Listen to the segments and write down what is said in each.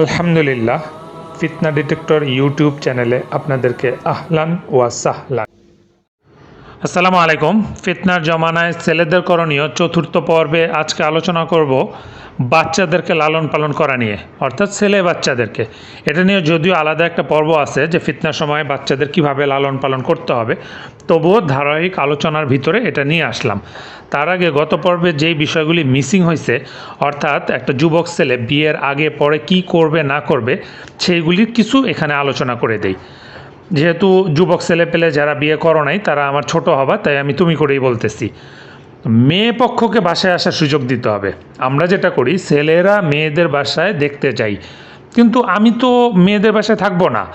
আলহামদুলিল্লাহ, ফিতনা detector YouTube চ্যানেলে আপনাদেরকে আহলান ওয়া সাহলান। আসসালামু আলাইকুম, ফিতনার জমানায় ছেলেদের করণীয় চতুর্থ পর্বে আজকে আলোচনা করব বাচ্চাদেরকে লালন পালন করা নিয়ে, অর্থাৎ ছেলে বাচ্চাদেরকে। এটা নিয়ে যদিও আলাদা একটা পর্ব আছে যে ফিতনার সময় বাচ্চাদের কীভাবে লালন পালন করতে হবে, তবুও ধারাবাহিক আলোচনার ভিতরে এটা নিয়ে আসলাম। তার আগে গত পর্বে যেই বিষয়গুলি মিসিং হয়েছে, অর্থাৎ একটা যুবক ছেলে বিয়ের আগে, পরে কি করবে, না করবে সেইগুলির কিছু এখানে আলোচনা করে দেই। যেহেতু যুবক ছেলে পেলে যারা বিয়ে করো নাই, তারা আমার ছোট হবা, তাই আমি তুমি করেই বলতেছি। মেয়ে পক্ষকে বাসায় আসার সুযোগ দিতে হবে। আমরা যেটা করি, ছেলেরা মেয়েদের বাসায় দেখতে যাই কিন্তু আমি তো মেয়েদের বাসায় থাকব না।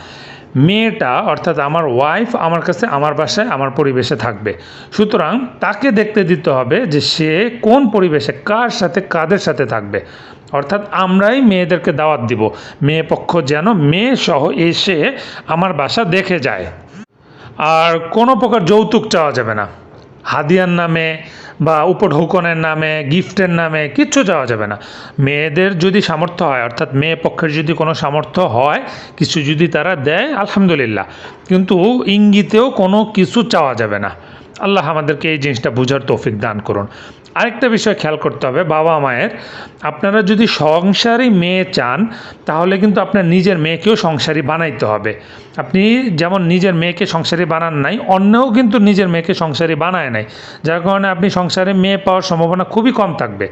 মেয়েটা, অর্থাৎ আমার ওয়াইফ আমার কাছে, আমার বাসায়, আমার পরিবেশে থাকবে। সুতরাং তাকে দেখতে দিতে হবে যে সে কোন পরিবেশে, কার সাথে, কাদের সাথে থাকবে। অর্থাৎ আমরাই মেয়েদেরকে দাওয়াত দিব। মেয়ে পক্ষ যেন মেয়ে সহ এসে আমার বাসা দেখে যায়। আর কোনো প্রকার যৌতুক চাওয়া যাবে না। হাদিয়ার নামে বা উপঢৌকনের নামে, গিফটের নামে কিচ্ছু চাওয়া যাবে না। মেয়েদের যদি সামর্থ্য হয়, অর্থাৎ মেয়ে পক্ষের যদি কোনো সামর্থ্য হয়, কিছু যদি তারা দেয়, আলহামদুলিল্লাহ। কিন্তু ইঙ্গিতেও কোনো কিছু চাওয়া যাবে না। আল্লাহ আমাদেরকে এই জিনিসটা বোঝার তৌফিক দান করুন। আরেকটা বিষয় খেয়াল করতে হবে বাবা মায়ের। আপনারা যদি সংসারী মেয়ে চান, তাহলে কিন্তু আপনার নিজের মেয়েকেও সংসারী বানাইতে হবে। আপনি যেমন নিজের মেয়েকে সংসারী বানান নাই, অন্যও কিন্তু নিজের মেয়েকে সংসারী বানায় নাই। যার কারণে আপনি সংসারে মেয়ে পাওয়ার সম্ভাবনা খুবই কম থাকবে।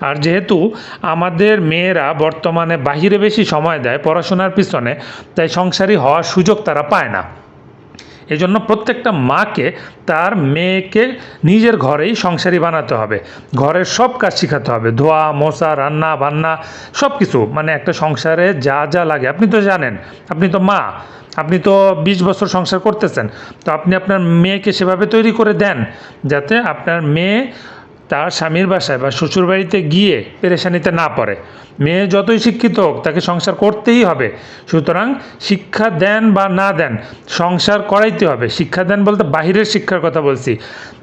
আর যেহেতু আমাদের মেয়েরা বর্তমানে বাহিরে বেশি সময় দেয় পড়াশোনার পিছনে, তাই সংসারী হওয়ার সুযোগ তারা পায় না। এই জন্য প্রত্যেকটা মাকে তার মেয়েকে নিজের ঘরেই সংসারী বানাতে হবে। ঘরের সব কাজ শেখাতে হবে। ধোয়া মশা রান্না, বান্না সব কিছু মানে একটা সংসারে যা যা লাগে। আপনি তো জানেন, আপনি তো মা, আপনি তো বিশ বছর সংসার করতেছেন। তো আপনি আপনার মেয়েকে সেভাবে তৈরি করে দেন, যাতে আপনার মেয়ে তার স্বামীর বাসায় বা শ্বশুর বাড়িতে গিয়ে পেরেশানিতে না পড়ে। মেয়ে যতই শিক্ষিত হোক, তাকে সংসার করতেই হবে। সুতরাং শিক্ষা দেন বা না দেন, সংসার করাইতে হবে। শিক্ষা দেন বলতে বাহিরের শিক্ষার কথা বলছি।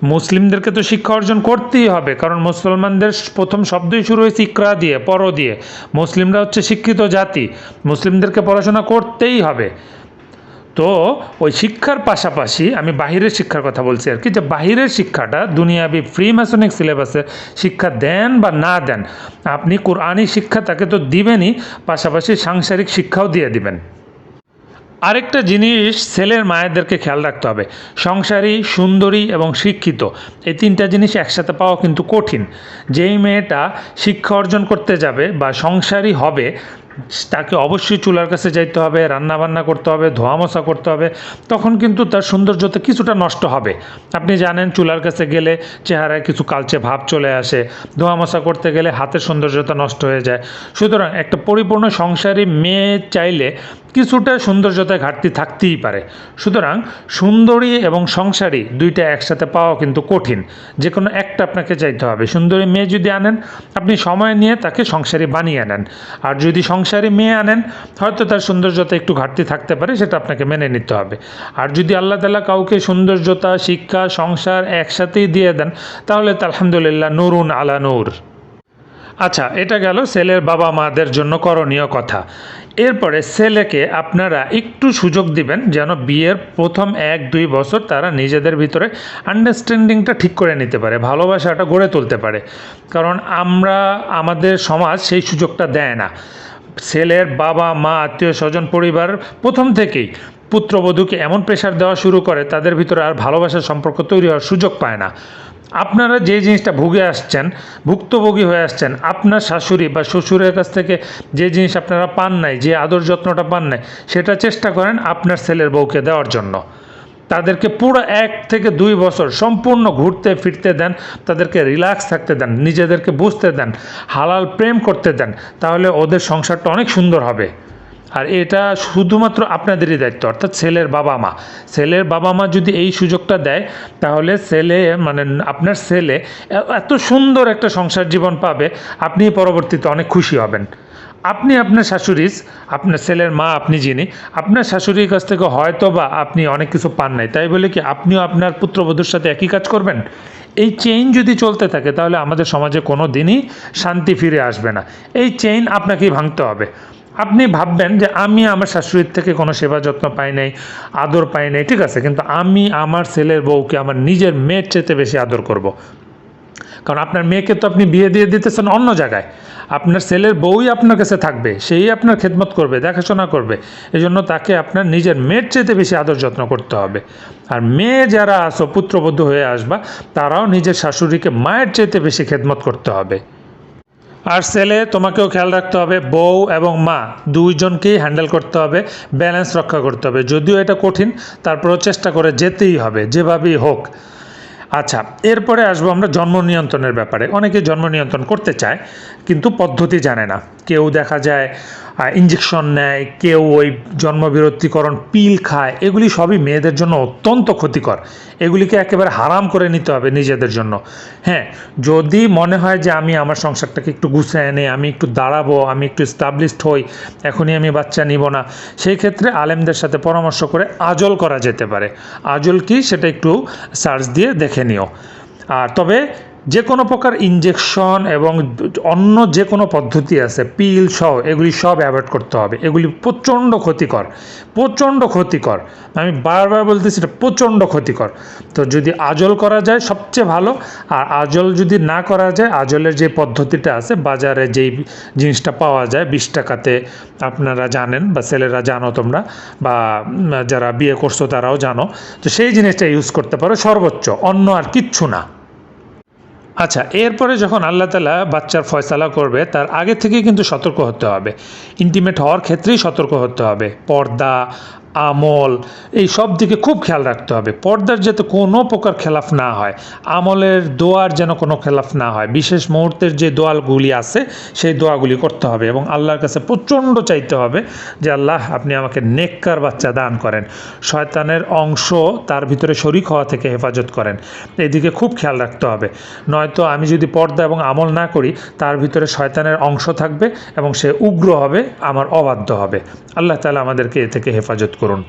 মুসলিমদেরকে তো শিক্ষা অর্জন করতেই হবে, কারণ মুসলমানদের প্রথম শব্দই শুরু হয়েছে ইকরা দিয়ে, পর দিয়ে। মুসলিমরা হচ্ছে শিক্ষিত জাতি। মুসলিমদেরকে পড়াশোনা করতেই হবে। তো ওই শিক্ষার পাশাপাশি আমি বাহিরের শিক্ষার কথা বলছি আর কি, যে বাহিরের শিক্ষাটা দুনিয়াবি ফ্রি ম্যাসনিক সিলেবাসে শিক্ষা দেন বা না দেন, আপনি কোরআনি শিক্ষা তাকে তো দিবেনই, পাশাপাশি সাংসারিক শিক্ষাও দিয়ে দিবেন। আরেকটা জিনিস ছেলের মায়েদেরকে খেয়াল রাখতে হবে, সংসারী, সুন্দরী এবং শিক্ষিত, এই তিনটা জিনিস একসাথে পাওয়া কিন্তু কঠিন। যেই মেয়েটা শিক্ষা অর্জন করতে যাবে বা সংসারী হবে তাকে অবশ্যই চুলার কাছে যাইতে হবে রান্না বান্না করতে হবে ধোয়া মশা করতে হবে, তখন কিন্তু তার সৌন্দর্যতে কিছুটা নষ্ট হবে। আপনি জানেন চুলার কাছে গেলে চেহারায় কিছু কালচে ভাব চলে আসে ধোয়া মশা করতে গেলে হাতের সৌন্দর্যতা নষ্ট হয়ে যায়। সুতরাং একটা পরিপূর্ণ সংসারী মেয়ে চাইলে কিছুটা সৌন্দর্যতায় ঘাটতি থাকতেই পারে। সুতরাং সুন্দরী এবং সংসারী দুইটা একসাথে পাওয়া কিন্তু কঠিন। যে কোনো একটা আপনাকে চাইতে হবে। সুন্দরী মেয়ে যদি আনেন, আপনি সময় নিয়ে তাকে সংসারী বানিয়ে নেন। আর যদি সংসারী মেয়ে আনেন, হয়তো তার সৌন্দর্যতা একটু ঘাটতি থাকতে পারে, সেটা আপনাকে মেনে নিতে হবে। আর যদি আল্লাহ তালা কাউকে সৌন্দর্যতা, শিক্ষা, সংসার একসাথেই দিয়ে দেন, তাহলে তো আলহামদুলিল্লাহ নুরুন আলা নূর। আচ্ছা এটা গেল ছেলের বাবা মাদের জন্য করণীয় কথা। এরপরে ছেলেকে আপনারা একটু সুযোগ দিবেন যেন বিয়ের প্রথম এক, দুই বছর তারা নিজেদের ভিতরে আন্ডারস্ট্যান্ডিংটা ঠিক করে নিতে পারে, ভালোবাসাটা গড়ে তুলতে পারে। কারণ আমরা, আমাদের সমাজ সেই সুযোগটা দেয় না। ছেলের বাবা, মা, আত্মীয় স্বজন, পরিবার প্রথম থেকেই পুত্রবধূকে এমন প্রেশার দেওয়া শুরু করে, তাদের ভিতরে আর ভালোবাসার সম্পর্ক তৈরি হওয়ার সুযোগ পায় না। আপনারা যে জিনিসটা ভুগে আসছেন, ভুক্তভোগী হয়ে আসছেন, আপনার শাশুড়ি বা শ্বশুরের কাছ থেকে যে জিনিস আপনারা পান নাই, যে আদর যত্নটা পান নাই, সেটা চেষ্টা করেন আপনার ছেলের বউকে দেওয়ার জন্য। তাদেরকে পুরো এক থেকে দুই বছর সম্পূর্ণ ঘুরতে, ফিরতে দেন, তাদেরকে রিল্যাক্স থাকতে দেন, নিজেদেরকে বুঝতে দেন, হালাল প্রেম করতে দেন, তাহলে ওদের সংসারটা অনেক সুন্দর হবে। আর এটা শুধুমাত্র আপনাদেরই দায়িত্ব, অর্থাৎ ছেলের বাবা মা। ছেলের বাবা মা যদি এই সুযোগটা দেয়, তাহলে ছেলে মানে আপনার ছেলে এত সুন্দর একটা সংসার জীবন পাবে আপনি পরবর্তীতে অনেক খুশি হবেন। আপনি আপনার শাশুড়ির আপনার ছেলের মা, আপনি যিনি, আপনার শাশুড়ির কাছ থেকে হয়তো বা আপনি অনেক কিছু পান নাই। তাই বলে কি, আপনিও আপনার পুত্রবধূর সাথে একই কাজ করবেন? এই চেইন যদি চলতে থাকে, তাহলে আমাদের সমাজে কোনো দিনই শান্তি ফিরে আসবে না। এই চেইন আপনাকেই ভাঙতে হবে। আপনি ভাববেন যে, আমি আমার শাশুড়ির থেকে কোনো সেবা যত্ন পাই নাই, আদর পাই নাই, ঠিক আছে? কিন্তু আমি আমার ছেলের বউকে, আমার নিজের মেয়ের চেতে বেশি আদর করব। কারণ আপনার মেয়েকে তো আপনি বিয়ে দিয়ে দিতেছেন অন্য জায়গায়। আপনার ছেলের বউই আপনার কাছে থাকবে, সেই আপনার খেদমত করবে, দেখাশোনা করবে। এই জন্য তাকে আপনার নিজের মেয়ের চেতে বেশি আদর যত্ন করতে হবে। আর মেয়ে যারা আসো পুত্রবধূ হয়ে আসবা, তারাও নিজের শাশুড়িকে মায়ের চেতে বেশি খেদমত করতে হবে। আর ছেলে, তোমাকেও খেয়াল রাখতে হবে, বউ এবং মা দুইজনকেই হ্যান্ডেল করতে হবে, ব্যালেন্স রক্ষা করতে হবে। যদিও এটা কঠিন, তারপরেও চেষ্টা করে যেতেই হবে, যেভাবেই হোক। আচ্ছা এরপরে আসব আমরা জন্ম নিয়ন্ত্রণের ব্যাপারে। অনেকে জন্ম নিয়ন্ত্রণ করতে চায়, কিন্তু পদ্ধতি জানে না। কেউ দেখা যায় ইঞ্জেকশন নেয়, কেউ ওই জন্মবিরতিকরণ পিল খায়, এগুলি সবই মেয়েদের জন্য অত্যন্ত ক্ষতিকর। এগুলিকে একেবারে হারাম করে নিতে হবে নিজেদের জন্য। হ্যাঁ যদি মনে হয় যে আমি আমার সংসারটাকে একটু গুছিয়ে এনে আমি একটু দাঁড়াবো, আমি একটু স্টাবলিশড হই, এখনই আমি বাচ্চা নিব না, সেই ক্ষেত্রে আলেমদের সাথে পরামর্শ করে আজল করা যেতে পারে। আজল কি? সেটা একটু সার্চ দিয়ে দেখে নিও। আর তবে যে কোনো প্রকার ইঞ্জেকশন এবং অন্য যে কোনো পদ্ধতি আছে পিল সহ, এগুলি সব অ্যাভয়েড করতে হবে। এগুলি প্রচণ্ড ক্ষতিকর প্রচণ্ড ক্ষতিকর। আমি বারবার বলতেছি, এটা প্রচণ্ড ক্ষতিকর। তো যদি আজল করা যায়, সবচেয়ে ভালো। আর আজল যদি না করা যায়, আজলের যে পদ্ধতিটা আছে, বাজারে যেই জিনিসটা পাওয়া যায়, বিশ টাকাতে আপনারা জানেন বা ছেলেরা জানো তোমরা, বা যারা বিয়ে করছ তারাও জানো, তো সেই জিনিসটা ইউজ করতে পারো সর্বোচ্চ। অন্য আর কিচ্ছু না। আচ্ছা এরপরে যখন আল্লাহ তালা বাচ্চার ফয়সালা করবে, তার আগে থেকে কিন্তু সতর্ক হতে হবে। ইন্টিমেট হওয়ার ক্ষেত্রেই সতর্ক হতে হবে। পর্দা আমল, এই সব দিকে খুব খেয়াল রাখতে হবে। পর্দার যাতে কোনো প্রকার খেলাফ না হয়, আমলের দোয়ার যেন কোনো খেলাফ না হয়। বিশেষ মুহূর্তের যে দোয়ালগুলি আছে, সেই দোয়াগুলি করতে হবে এবং আল্লাহর কাছে প্রচণ্ড চাইতে হবে যে, আল্লাহ, আপনি আমাকে নেককার বাচ্চা দান করেন। শয়তানের অংশ তার ভিতরে শরিক হওয়া থেকে হেফাজত করেন। এদিকে খুব খেয়াল রাখতে হবে। নয়তো আমি যদি পর্দা এবং আমল না করি, তার ভিতরে শয়তানের অংশ থাকবে এবং সে উগ্র হবে, আমার অবাধ্য হবে। আল্লাহ তালা আমাদেরকে এ থেকে হেফাজত করুন।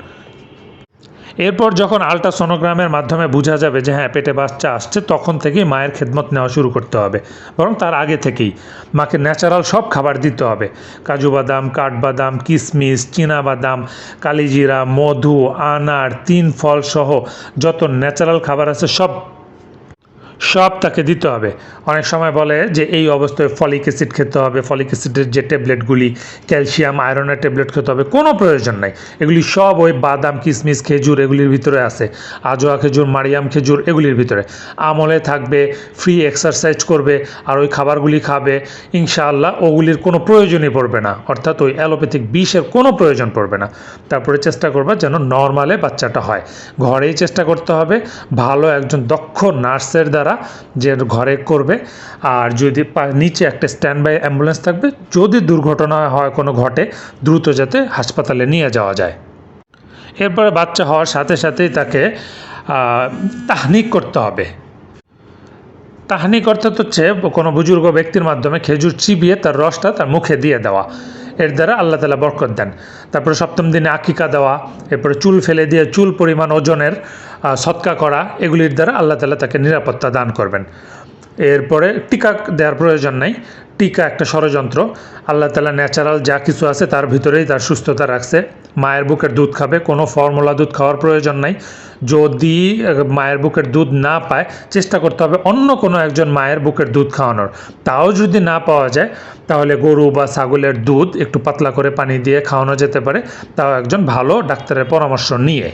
এরপর যখন আলট্রাসোনোগ্রামের মাধ্যমে বোঝা যাবে যে হ্যাঁ পেটে বাচ্চা আসছে, তখন থেকেই মায়ের খেদমত নেওয়া শুরু করতে হবে। বরং তার আগে থেকেই মাকে ন্যাচারাল সব খাবার দিতে হবে। কাজু বাদাম, কাঠবাদাম কিশমিশ বাদাম কালিজিরা, মধু, আনার, তিন ফলসহ যত ন্যাচারাল খাবার আছে সব সব তাকে দিতে হবে। অনেক সময় বলে যে এই অবস্থায় ফলিক অ্যাসিড খেতে হবে, ফলিক অ্যাসিডের যে ট্যাবলেটগুলি, ক্যালসিয়াম আয়রনের ট্যাবলেট খেতে হবে, কোনো প্রয়োজন নাই। এগুলি সব ওই বাদাম কিশমিশ খেজুর এগুলির ভিতরে আছে। আজোয়া খেজুর, মারিয়াম খেজুর এগুলির ভিতরে। আমলে থাকবে ফ্রি এক্সারসাইজ করবে, আর ওই খাবারগুলি খাবে, ইনশাআল্লাহ ওগুলির কোনো প্রয়োজনই পড়বে না। অর্থাৎ ওই অ্যালোপ্যাথিক বিষের কোনো প্রয়োজন পড়বে না। তারপরে চেষ্টা করবা যেন নর্মালে বাচ্চাটা হয়। ঘরেই চেষ্টা করতে হবে, ভালো একজন দক্ষ নার্সের দ্বারা যে ঘরে করবে। আর যদি নিচে একটা স্ট্যান্ড বাই অ্যাম্বুলেন্স থাকবে, যদি দুর্ঘটনা হয় কোনো ঘটে, দ্রুত যাতে হাসপাতালে নিয়ে যাওয়া যায়। এরপরে বাচ্চা হওয়ার সাথে সাথেই তাকে তাহনিক করতে হবে। তাহানিক অর্থাৎ হচ্ছে কোনো বুজুর্গ ব্যক্তির মাধ্যমে খেজুর চিবিয়ে তার রসটা তার মুখে দিয়ে দেওয়া। এর দ্বারা আল্লাহ তালা বরকত দেন। তারপরে সপ্তম দিনে আকিকা দেওয়া, এরপরে চুল ফেলে দিয়ে চুল পরিমাণ ওজনের সৎকা করা, এগুলির দ্বারা আল্লাহ তালা তাকে নিরাপত্তা দান করবেন। এরপরে টিকা দেওয়ার প্রয়োজন নাই। টিকা একটা ষড়যন্ত্র। আল্লাহ তালা ন্যাচারাল যা কিছু আছে তার ভিতরেই তার সুস্থতা রাখছে। মায়ের বুকের দুধ খাবে, কোনো ফর্মুলা দুধ খাওয়ার প্রয়োজন নাই। যদি মায়ের বুকের দুধ না পায়, চেষ্টা করতে হবে অন্য কোনো একজন মায়ের বুকের দুধ খাওয়ানোর। তাও যদি না পাওয়া যায়, তাহলে গরু বা ছাগলের দুধ একটু পাতলা করে পানি দিয়ে খাওয়ানো যেতে পারে। তাও একজন ভালো ডাক্তারের পরামর্শ নিয়ে।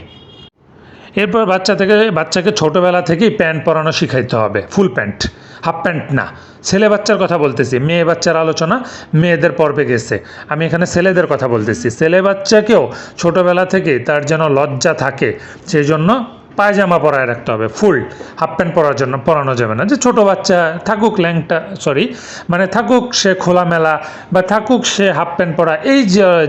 এরপর বাচ্চা থেকে, বাচ্চাকে ছোটোবেলা থেকেই প্যান্ট পরানো শিখাইতে হবে। ফুল প্যান্ট, হাফ প্যান্ট না। ছেলে বাচ্চার কথা বলতেছি, মেয়ে বাচ্চার আলোচনা মেয়েদের পর্বে গেছে। আমি এখানে ছেলেদের কথা বলতেছি। ছেলে বাচ্চাকেও ছোটোবেলা থেকে তার যেন লজ্জা থাকে সেই জন্য পায়জামা পরায় রাখতে হবে, ফুল হাফ প্যান্ট পরার জন্য, পরানো যাবে না। যে ছোট বাচ্চা থাকুক ল্যাংটা সরি মানে থাকুক সে খোলামেলা বা থাকুক সে হাফ প্যান্ট পরা, এই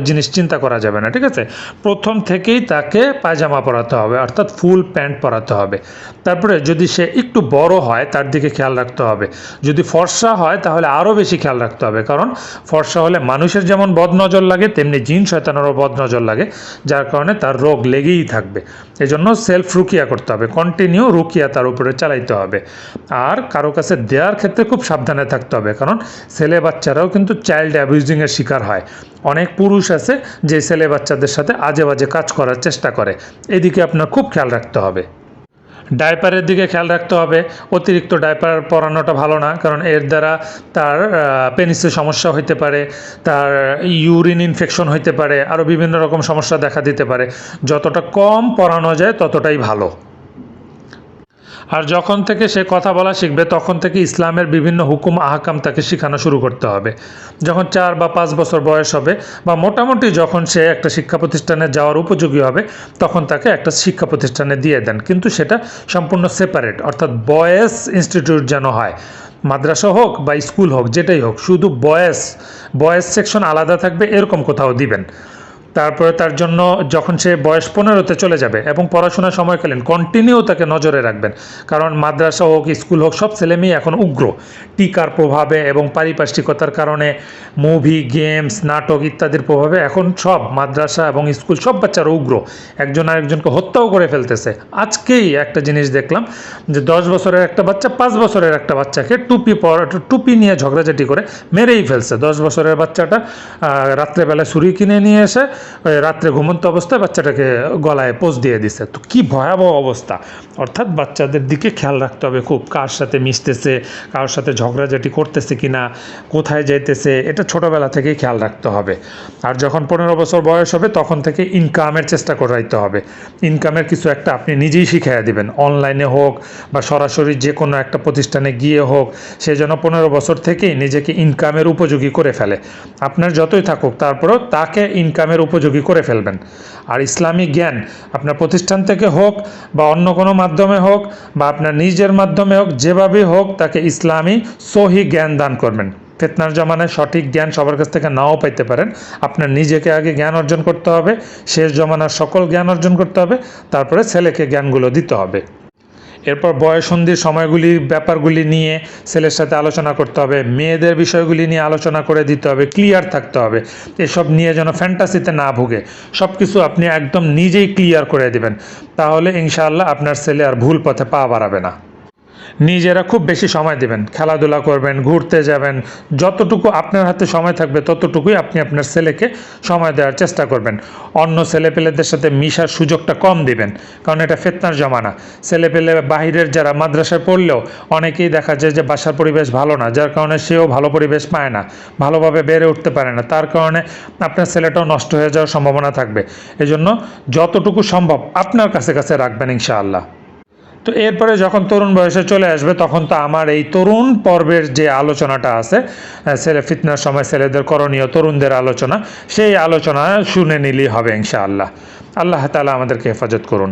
জিনিস চিন্তা করা যাবে না, ঠিক আছে? প্রথম থেকেই তাকে পায়জামা পরাতে হবে, অর্থাৎ ফুল প্যান্ট পরাতে হবে। তারপরে যদি সে একটু বড় হয়, তার দিকে খেয়াল রাখতে হবে। যদি ফর্সা হয়, তাহলে আরও বেশি খেয়াল রাখতে হবে, কারণ ফর্সা হলে মানুষের যেমন বদনজর লাগে, তেমনি জিন শয়তানেরও বদনজর লাগে, যার কারণে তার রোগ লেগেই থাকবে। এই জন্য সেলফ রুকিয়া রুকিয়া করতে হবে কন্টিনিউ রুকিয়া তার উপরে চালাইতে হবে। আর কারও কাছে দেওয়ার ক্ষেত্রে খুব সাবধানে থাকতে হবে, কারণ ছেলে বাচ্চারাও কিন্তু চাইল্ড অ্যাবিউজিংয়ের শিকার হয়। অনেক পুরুষ আছে যে ছেলে বাচ্চাদের সাথে আজে বাজে কাজ করার চেষ্টা করে, এদিকে আপনার খুব খেয়াল রাখতে হবে। ডাইপারের দিকে খেয়াল রাখতে হবে। অতিরিক্ত ডাইপার পরানোটা ভালো না, কারণ এর দ্বারা তার পেনিসের সমস্যা হইতে পারে, তার ইউরিন ইনফেকশন হইতে পারে আরও বিভিন্ন রকম সমস্যা দেখা দিতে পারে। যতটা কম পরানো যায় ততটাই ভালো। আর যখন থেকে সে কথা বলা শিখবে, তখন থেকে ইসলামের বিভিন্ন হুকুম, আহকাম তাকে শেখানো শুরু করতে হবে। যখন চার বা পাঁচ বছর বয়স হবে বা মোটামুটি যখন সে একটা শিক্ষা প্রতিষ্ঠানে যাওয়ার উপযোগী হবে, তখন তাকে একটা শিক্ষা প্রতিষ্ঠানে দিয়ে দেন। কিন্তু সেটা সম্পূর্ণ সেপারেট অর্থাৎ বয়েস ইনস্টিটিউট যেন হয়। মাদ্রাসা হোক বা স্কুল হোক, যেটাই হোক, শুধু বয়েজ বয়েস সেকশন আলাদা থাকবে, এরকম কোথাও দিবেন। তারপরে তার জন্য যখন সে বয়স পনেরোতে চলে যাবে এবং পড়াশোনার সময়কালীন কন্টিনিউ তাকে নজরে রাখবেন। কারণ মাদ্রাসা হোক, স্কুল হোক, সব ছেলেমেয়ে এখন উগ্র। টিকার প্রভাবে এবং পারিপার্শ্বিকতার কারণে মুভি, গেমস, নাটক ইত্যাদির প্রভাবে এখন সব মাদ্রাসা এবং স্কুল, সব বাচ্চারা উগ্র। একজন আরেকজনকে হত্যাও করে ফেলতেছে। আজকেই একটা জিনিস দেখলাম যে দশ বছরের একটা বাচ্চা পাঁচ বছরের একটা বাচ্চাকে টুপি টুপি নিয়ে ঝগড়াঝাটি করে মেরেই ফেলছে। দশ বছরের বাচ্চাটা রাত্রেবেলা ছুরি কিনে নিয়ে এসে রাত্রে ঘুমন্ত অবস্থায় বাচ্চাটাকে গলায় পোজ দিয়ে দিছে। তো কি ভয়াবহ অবস্থা। অর্থাৎ বাচ্চাদের দিকে খেয়াল রাখতে হবে খুব, কার সাথে মিশতেছে, কার সাথে ঝগড়াঝাটি করতেছে কি না কোথায় যাইতেছে, এটা ছোটোবেলা থেকেই খেয়াল রাখতে হবে। আর যখন পনেরো বছর বয়স হবে, তখন থেকে ইনকামের চেষ্টা করাইতে হবে। ইনকামের কিছু একটা আপনি নিজেই শিখাইয়া দিবেন। অনলাইনে হোক বা সরাসরি যে কোনো একটা প্রতিষ্ঠানে গিয়ে হোক, সে যেন পনেরো বছর থেকেই নিজেকে ইনকামের উপযোগী করে ফেলে। আপনার যতই থাকুক, তারপরেও তাকে ইনকামের উপযোগী করে ফেলবেন। আর ইসলামী জ্ঞান আপনার প্রতিষ্ঠান থেকে হোক বা অন্য কোনো মাধ্যমে হোক বা আপনার নিজের মাধ্যমে হোক, যেভাবেই হোক তাকে ইসলামী সহি জ্ঞান দান করবেন। ফেতনার জমানায় সঠিক জ্ঞান সবার কাছ থেকে নাও পাইতে পারেন। আপনার নিজেকে আগে জ্ঞান অর্জন করতে হবে, শেষ জমানার সকল জ্ঞান অর্জন করতে হবে, তারপরে ছেলেকে জ্ঞানগুলো দিতে হবে। এরপর বয়সন্ধির সময়গুলির ব্যাপারগুলি নিয়ে ছেলের সাথে আলোচনা করতে হবে। মেয়েদের বিষয়গুলি নিয়ে আলোচনা করে দিতে হবে, ক্লিয়ার থাকতে হবে। এসব নিয়ে যেন ফ্যান্টাসিতে না ভুগে। সব কিছু আপনি একদম নিজেই ক্লিয়ার করে দেবেন। তাহলে ইনশাআল্লাহ আপনার ছেলে আর ভুল পথে পা বাড়াবে না। নিজেরা খুব বেশি সময় দেবেন। খেলাধুলা করবেন, ঘুরতে যাবেন, যতটুকু আপনার হাতে সময় থাকবে ততটুকুই আপনি আপনার ছেলেকে সময় দেওয়ার চেষ্টা করবেন। অন্য ছেলেপেলেদের সাথে মিশার সুযোগটা কম দিবেন, কারণ এটা ফেতনার জমানা। ছেলেপেলে বাহিরের যারা মাদ্রাসায় পড়লেও অনেকেই দেখা যায় যে বাসার পরিবেশ ভালো না, যার কারণে সেও ভালো পরিবেশ পায় না, ভালোভাবে বেড়ে উঠতে পারে না। তার কারণে আপনার ছেলেটাও নষ্ট হয়ে যাওয়ার সম্ভাবনা থাকবে। এজন্য যতটুকু সম্ভব আপনার কাছে কাছে রাখবেন ইনশাআল্লাহ। তো এরপরে যখন তরুণ বয়সে চলে আসবে, তখন তো আমার এই তরুণ পর্বের যে আলোচনাটা আছে ছেলে ফিতনার সময় ছেলেদের করণীয় তরুণদের আলোচনা, সেই আলোচনা শুনে নিলেই হবে ইনশাআল্লাহ। আল্লাহ তালা আমাদেরকে হেফাজত করুন।